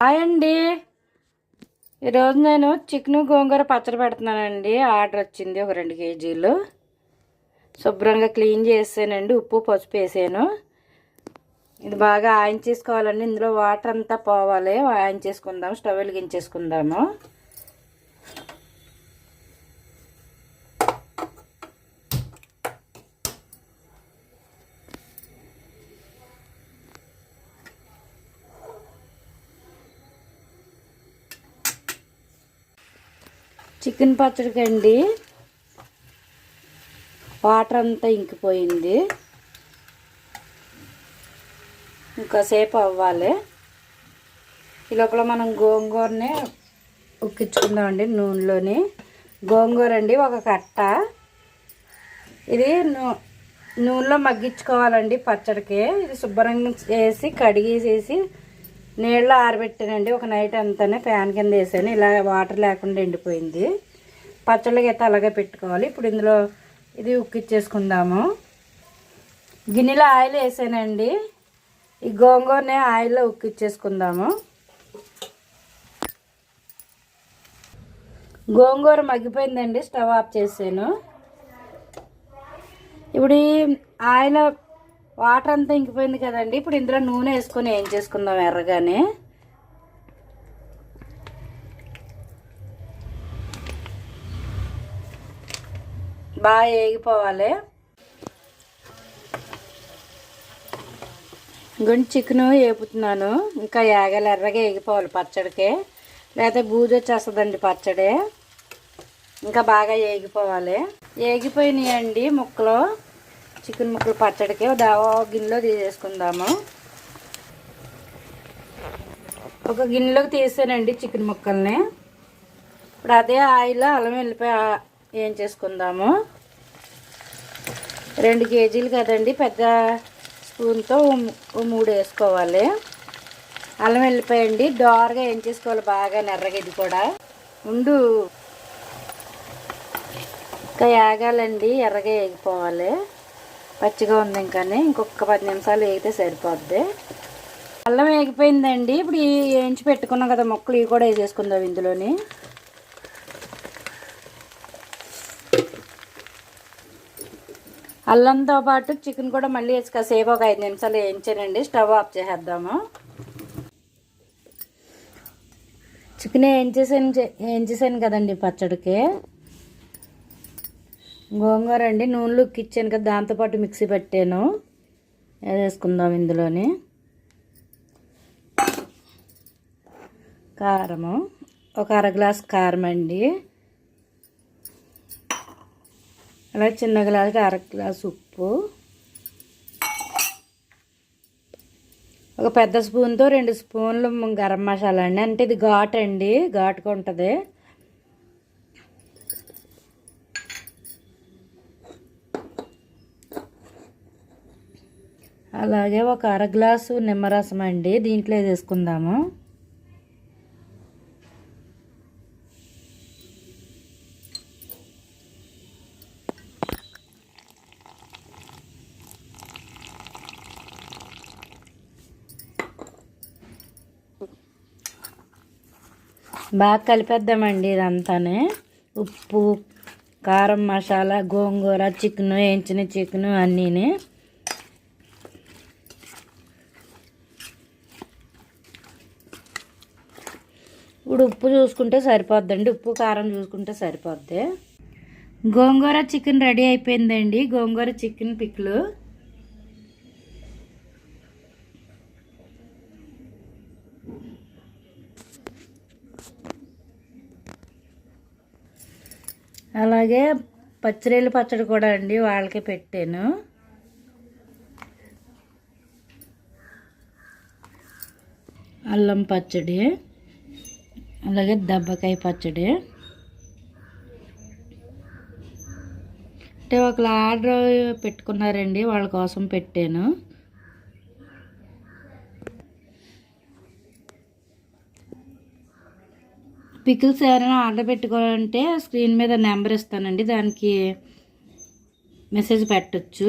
Hi అండి. ఈరోజు నేను చికెన్ గోంగూర పచ్చడి పెడుతున్నానండి. ఆర్డర్ వచ్చింది ఒక రెండు కేజీలు. శుభ్రంగా క్లీన్ చేసానండి ఉప్పు పసుపు వేసాను. ఇది బాగా ఆయిన్ చేసుకోవాలండి. ఇందులో వాటర్ అంతా పోవాలి. ఆయిన్ చేసుకుందాం. స్టవ్ వెలిగించేసుకుందాము. చికెన్ పచ్చడికి అండి వాటర్ అంతా ఇంకిపోయింది. ఇంకాసేపు అవ్వాలి. ఈ లోపల మనం గోంగూరని ఉక్కించుకుందామండి నూనెలోని. గోంగూర అండి ఒక కట్ట. ఇది నూ నూనెలో మగ్గించుకోవాలండి పచ్చడికి. ఇది శుభ్రంగా చేసి కడిగేసేసి నీళ్ళు ఆరబెట్టానండి. ఒక నైట్ అంతానే ఫ్యాన్ కింద వేసాను. ఇలా వాటర్ లేకుండా ఎండిపోయింది. పచ్చళ్ళకి అయితే అలాగే పెట్టుకోవాలి. ఇప్పుడు ఇందులో ఇది ఉక్కిచ్చేసుకుందాము. గిన్నెలో ఆయిల్ వేసానండి. ఈ గోంగూరని ఆయిల్లో ఉక్కిచ్చేసుకుందాము. గోంగూర మగ్గిపోయిందండి. స్టవ్ ఆఫ్ చేసాను. ఇప్పుడు ఈ ఆయిల్ వాటర్ అంతా ఇంకిపోయింది కదండి. ఇప్పుడు ఇందులో నూనె వేసుకొని ఏం చేసుకుందాం ఎర్రగానే? బాగా వేగిపోవాలి గుండి చికెను వేపుతున్నాను ఇంకా ఏగలు ఎర్రగా వేగిపోవాలి పచ్చడికి. లేకపోతే బూజు వచ్చేస్తుందండి పచ్చడి. ఇంకా బాగా వేగిపోవాలి వేగిపోయినాయండి ముక్కలు. చికెన్ ముక్కలు పచ్చడికి దావా గిన్నెలో తీసేసుకుందాము. ఒక గిన్నెలోకి తీసానండి చికెన్ ముక్కల్ని. ఇప్పుడు అదే ఆయిల్లో అల్లం వెళ్ళిపోయి ఏం చేసుకుందాము. రెండు కేజీలు కదండి పెద్ద స్పూన్తో మూడు వేసుకోవాలి. అల్లం వెళ్ళిపోయండి డోర్గా ఏం చేసుకోవాలి బాగా నెర్రగా ఇది కూడా. ఉండు ఇంకా వేగాలండి ఎర్రగా వేగిపోవాలి పచ్చిగా ఉంది ఇంకానే. ఇంకొక పది నిమిషాలు వేగితే సరిపోద్ది. అల్లం వేగిపోయిందండి. ఇప్పుడు ఈ వేయించి పెట్టుకున్నాం కదా మొక్కలు ఇవి కూడా వేసేసుకుందాం ఇందులోని. అల్లంతో పాటు చికెన్ కూడా మళ్ళీ వేసి కాసేపు ఒక ఐదు నిమిషాలు వేయించానండి. స్టవ్ ఆఫ్ చేసేద్దాము. చికెన్ వేయించేసాను వేయించేసాను కదండి పచ్చడికి. గోంగూర అండి నూనెలు ఉక్కిచ్చాను కదా దాంతోపాటు మిక్సీ పెట్టాను. వేసుకుందాం ఇందులోని. కారము ఒక అర గ్లాస్ కారం అండి. అలా చిన్న గ్లాసుకి అర గ్లాస్ ఉప్పు. ఒక పెద్ద స్పూన్తో రెండు స్పూన్లు గరం మసాలా అండి. అంటే ఇది ఘాట్ అండి ఘాటుగా ఉంటుంది. అలాగే ఒక అర గ్లాసు నిమ్మరసం అండి. దీంట్లో వేసుకుందాము. బాగా కలిపేద్దామండి ఇదంతానే. ఉప్పు కారం మసాలా గోంగూర చికెను వేయించిన చికెను అన్నీని. ఇప్పుడు ఉప్పు చూసుకుంటే సరిపోద్దండి. ఉప్పు కారం చూసుకుంటే సరిపోద్ది. గోంగూర చికెన్ రెడీ అయిపోయిందండి. గోంగూర చికెన్ పిక్లు. అలాగే పచ్చిరేలు పచ్చడి కూడా అండి వాళ్ళకే పెట్టాను. అల్లం పచ్చడి. అలాగే దెబ్బకాయ పచ్చడి. అంటే ఒకళ్ళు ఆర్డర్ పెట్టుకున్నారండి వాళ్ళ కోసం పెట్టాను. పికిల్స్ ఎవరైనా ఆర్డర్ పెట్టుకోవాలంటే స్క్రీన్ మీద నెంబర్ ఇస్తానండి దానికి మెసేజ్ పెట్టచ్చు.